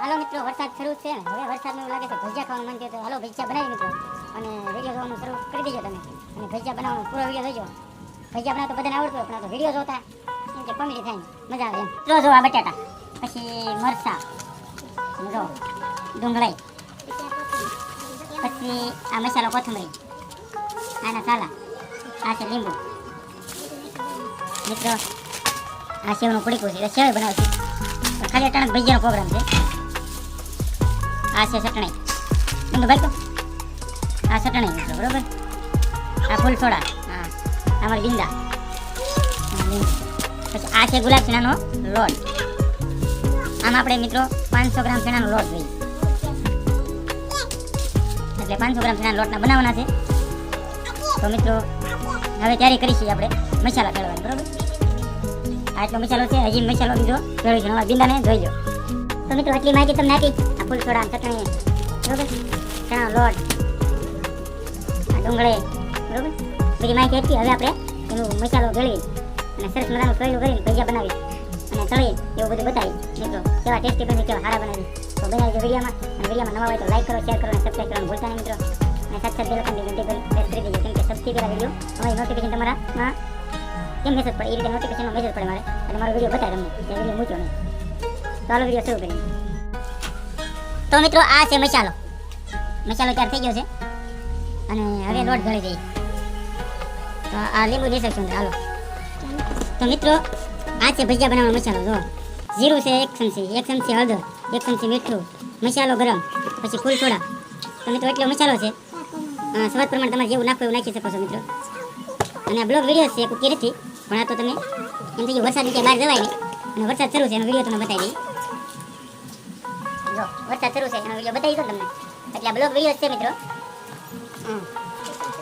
હાલો મિત્રો, વરસાદ શરૂ છે. હવે વરસાદમાં એવું લાગે છે ભજીયા ખાવાનું મન થયું તો હાલો ભજીયા બનાવી મિત્રો. અને વીડિયો જોવાનું શરૂ કરી દેજો તમે. અને ભજીયા બનાવવાનો પૂરો વીડિયો જોજો. ભજીયા બનાવતો બધાને આવડતું પણ તો વીડિયો જોતા એમ કે કોમેડી થાય મજા આવે એમ. જો જોવા બટાટા પછી મરસા જો ડુંગળાઈ પછી આ મસાલો કોથમરી. આના સાલા. આ છે લીંબુ. મિત્રો, આ સેવનું પડીકું છે. સેવ બનાવશું. પણ ખાલી અટાણક ભજીયાનો પ્રોગ્રામ છે. આ છે ચટણી. બંધ ભાઈ તો આ ચટણી બરોબર? આ ફૂલ સોડા હા. આ લીંડા. પછી આ છે ગુલાબ ચણાનો લોટ. આમ આપણે મિત્રો પાંચસો ગ્રામ ચણાનો લોટ જોઈએ. એટલે પાંચસો ગ્રામ ચણાના લોટના બનાવવાના છે. તો મિત્રો, હવે તૈયારી કરીશું આપણે મસાલા ભેળવાની બરોબર? આટલો મસાલો છે, હજી મસાલો બીજો ભેળવી છે બિંદાને જોઈ લો તો મિત્રો, આટલી માહિતી તમને આપી. ફૂલ છોડા ચટણી. બરોબર? ચણા, લોટ ડુંગળી. બરોબર? બધી માહિતી આપી હવે આપણે એનું મસાલો ગળી અને સરસ મજાનું સોયલું કરીને ભજીયા બનાવી અને તળી એવું બધું બતાવી. મિત્રો, કેવા ટેસ્ટી બને, કેવા સારા બનાવી તો બનાવી વિડીયોમાં. અને વિડીયોમાં નવા હોય તો લાઈક કરો, શેર કરો અને સબસ્ક્રાઈબ કરવાનું ભૂલતા નહીં, મિત્રો. અને સાથે સાથે બેલ આઇકનની ઘંટી પર પ્રેસ કરી દેજો. કેમ કે સૌથી પહેલા વીડિયો, અમારી નોટિફિકેશન તમારામાં કેમ મેસેજ પડે એ રીતે નોટિફિકેશનનો મેસેજ પડે મારે. અને મારો વીડિયો બતાવે તમને. એ વીડિયો મૂક્યો નહીં. ચાલો વીડિયો શરૂ કરીએ. તો મિત્રો, આ છે મસાલો. મસાલો તૈયાર થઈ ગયો છે. અને હવે લોટ ભળી જઈએ તો આ લીંબુ લઈ શકશું હાલો. તો મિત્રો, આ છે ભજીયા બનાવવાનો મસાલો જો જીરું છે, એક ચમચી એક ચમચી હળદર, એક ચમચી મીઠું, મસાલો ગરમ, પછી ફૂલ સોડા. તો મિત્રો, એટલો મસાલો છે. સ્વાદ પ્રમાણે તમારે જેવું નાખવું એવું નાખી શકો છો, મિત્રો. અને આ બ્લોગ વીડિયો છે કોઈ નથી, પણ આ તો તમે એમ થઈ ગયું, વરસાદ નીચે બહાર જવાય અને વરસાદ શરૂ છે, એનો વીડિયો તમને બતાવી દઈ જો, વરસાદ શરૂ છે, એનો વીડિયો બતાવી દો તમને. એટલે આ બ્લોગ વીડિયો છે મિત્રો.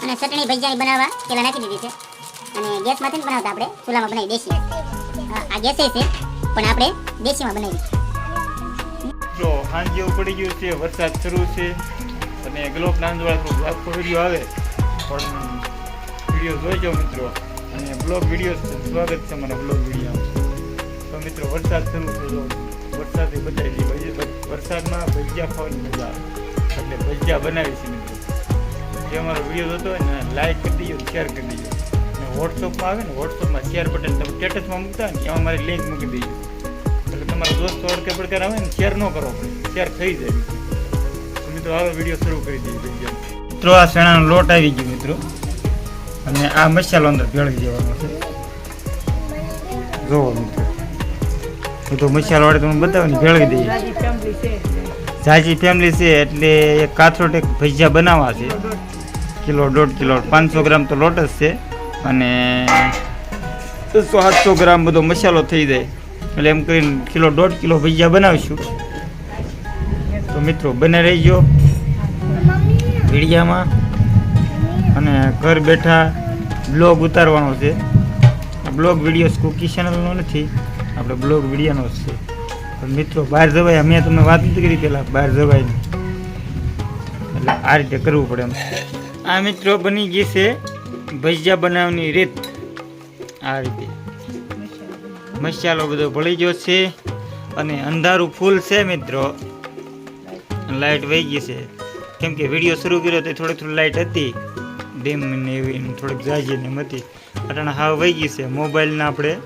અને ચટણી ભજીયાની બનાવવા, પેલા નાખી દીધી છે. અને ગેસમાંથી બનાવતા આપણે, ચૂલામાં બનાવી દેશી. આ ગેસે છે, પણ આપણે દેશીમાં બનાવી જો સાંજે એવું પડી ગયું છે, વરસાદ શરૂ છે. અને ગ્લોબ નાંદવાળા આખો વીડિયો આવે, પણ વીડિયો જોઈજો મિત્રો. અને બ્લોગ વીડિયો સ્વાગત છે મારા બ્લોગ વીડિયો તો મિત્રો, વરસાદ શરૂ થયો. વરસાદથી બચાવી દઈએ વરસાદમાં ભજીયા ખાવાની મજા આવે. એટલે ભજીયા બનાવી છે મિત્રો. જે અમારો વીડિયો હોય ને લાઈક કરી દીજો શેર કરી દીજો. અને વોટ્સઅપમાં આવે ને વોટ્સઅપમાં શેર બટન તમે સ્ટેટસમાં મૂકતા ને, એમાં મારી લિંક મૂકી દીજો. એટલે તમારા દોસ્તો અડકે પડકાર આવે ને શેર ન કરો શેર થઈ જાય તો મિત્રો હવે વીડિયો શરૂ કરી દઈએ ભજીયા મિત્રો, આ શેણાનો લોટ આવી ગયો મિત્રો. અને આ મસાલો અંદર ભેળવી દેવાનો છે. જોવો મિત્રો. બધો મસાલો વાળે તમને બતાવો ને, ભેળવી દઈએ. ઝાજી ફેમિલી છે એટલે એક કાથરોટ, એક ભજીયા બનાવવા છે. કિલો દોઢ કિલો, પાંચસો ગ્રામ તો લોટ જ છે. અને સાતસો ગ્રામ બધો મસાલો થઈ જાય. એટલે એમ કરીને કિલો દોઢ કિલો ભજીયા બનાવીશું. તો મિત્રો, બને રહીજો વિડીયામાં. અને ઘર બેઠા બ્લોગ ઉતારવાનો છે. બ્લોગ વીડિયો કુકી ચેનલનો નથી. આપણે બ્લોગ વિડીયાનો જ છે. મિત્રો, બહાર જવાય મેં તમને વાત નથી કરી પહેલાં બહાર જવાય એટલે આ રીતે કરવું પડે એમ. આ મિત્રો બની ગઈ છે ભજીયા બનાવવાની રીત. આ રીતે. મસાલો બધો ભળી ગયો છે અને અંધારું ફૂલ છે મિત્રો. લાઇટ વહી ગઈ છે. કેમ કે વીડિયો શરૂ કર્યો તો થોડી થોડી લાઇટ હતી. ડેમ ને એવી થોડીક જાજી ને મતી અટાણે હાવ વહી ગઈ છે. મોબાઈલને આપણે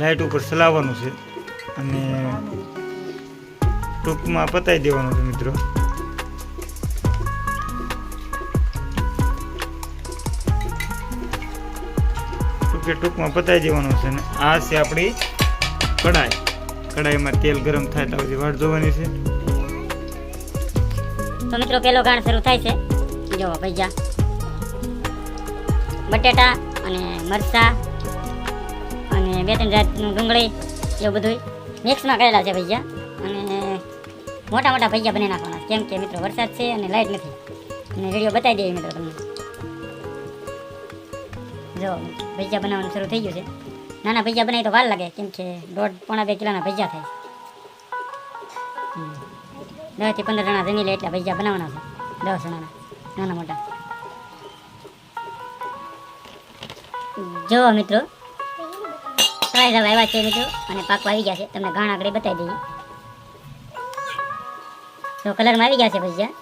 લાઇટ ઉપર ચલાવવાનું છે. અને ટૂંકમાં પતાવી દેવાનું છે મિત્રો. ટૂંકે ટૂંકમાં પતાવી દેવાનું છે અને આ છે આપણી કઢાઈ. કઢાઈમાં તેલ ગરમ થાય તો બધી વાટ જોવાની છે. તો મિત્રો પેલો ગાણ શરૂ થાય છે. જો. ભજીયા બટેટા અને મરચા બે ત્રણ જાતનું ડુંગળી, એવું બધું મિક્સમાં કરેલા છે ભૈયા અને મોટા મોટા ભૈયા બની નાખવાના. કેમ કે મિત્રો વરસાદ છે અને લાઇટ નથી. અને વીડિયો બતાવી દઈએ મિત્રો તમને. જો, ભજીયા બનાવવાનું શરૂ થઈ ગયું છે. નાના ભૈયા બનાવી તો વાર લાગે, કેમ કે દોઢ પોણા બે કિલોના ભજીયા થાય. દસથી પંદર જણા જમી લે એટલા ભૈયા બનાવવાના છે. દસ જણાના, નાના મોટા. જો મિત્રો સવાઈ જવા આવ્યા છે મિત્રો અને પાકવા આવી ગયા છે. તમને ઘાણ આગળ બતાવી દઈએ. તો કલરમાં આવી ગયા છે ભજીયા.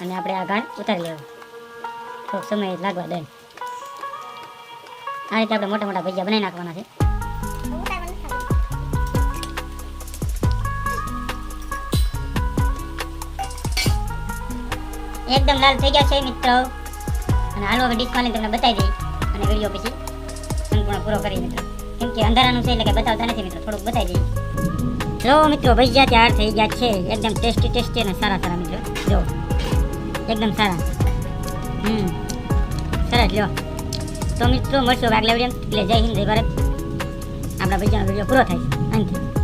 અને આપણે આ ઘાણ ઉતારી લેવું થોડોક સમય લાગવા દે. આ રીતે આપણે મોટા મોટા ભજીયા બનાવી નાખવાના છે. એકદમ લાલ થઈ ગયા છે મિત્રો. અને હાલો હવે લઈને તમને બતાવી દઈ અને વીડિયો પછી સંપૂર્ણ પૂરો કરી મિત્રો. કેમ કે અંધારાનું છે એટલે કે બતાવતા નથી મિત્રો, થોડુંક બતાવી દઈએ. જો મિત્રો, ભજીયા તૈયાર થઈ ગયા છે. એકદમ ટેસ્ટી ટેસ્ટી અને સારા સારા મિત્રો. જો, એકદમ સારા. હમ, સરસ લો તો મિત્રો, મળશું ભાગ વીડિયો એટલે જય હિન્દ, જય ભારત. આપણા ભજીયાનો વીડિયો પૂરો થાય અંત.